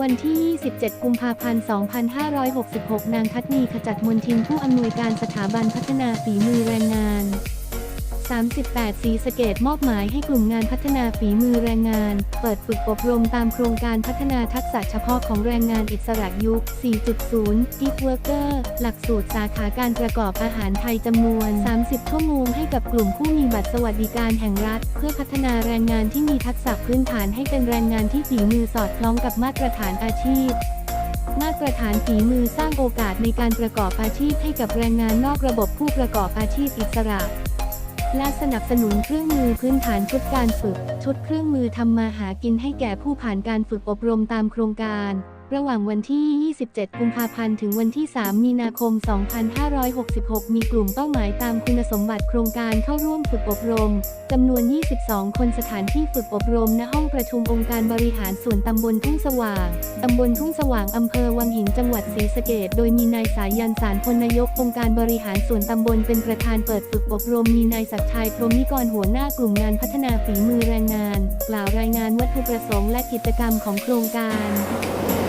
วันที่ 27 กุมภาพันธ์ 2566 นางทัศนีขจัดมนทินผู้อำนวยการสถาบันพัฒนาฝีมือแรงงาน 38 สีสะเกตมอบหมายให้กลุ่มงานพัฒนาฝีมือแรงงาน เปิดฝึกอบรมตามโครงการพัฒนาทักษะเฉพาะของแรงงานอิสระยุค 4.0 Gig Worker หลักสูตรสาขาการประกอบอาหารไทยจำนวน 30 ชั่วโมงให้กับกลุ่มผู้มีบัตรสวัสดิการแห่งรัฐ เพื่อพัฒนาแรงงานที่มีทักษะพื้นฐานให้เป็นแรงงานที่ฝีมือสอดคล้องกับมาตรฐานอาชีพมาตรฐานฝีมือสร้างโอกาสในการประกอบอาชีพให้กับแรงงานนอกระบบผู้ประกอบอาชีพอิสระ และสนับสนุนเครื่องมือพื้นฐานชุดการฝึก ชุดเครื่องมือทำมาหากินให้แก่ผู้ผ่านการฝึกอบรมตามโครงการ ระหว่างวันที่ 27 กุมภาพันธ์ ถึงวันที่ 3 มีนาคม 2566 มีกลุ่มเป้าหมายตามคุณสมบัติโครงการเข้าร่วมฝึกอบรม จำนวน 22 คนสถานที่ฝึกอบรม ณ ห้องประชุมองค์การบริหารส่วนตำบลทุ่งสว่าง ตำบลทุ่งสว่าง อำเภอวังหิน จังหวัดศรีสะเกษโดยมีนายสายันสารพลนายกองค์การบริหารส่วนตำบลเป็นประธานเปิดฝึกอบรม มีนายศักชัยพรหมิกรหัวหน้ากลุ่มงานพัฒนาฝีมือแรงงาน กล่าวรายงานวัตถุประสงค์และกิจกรรมของโครงการ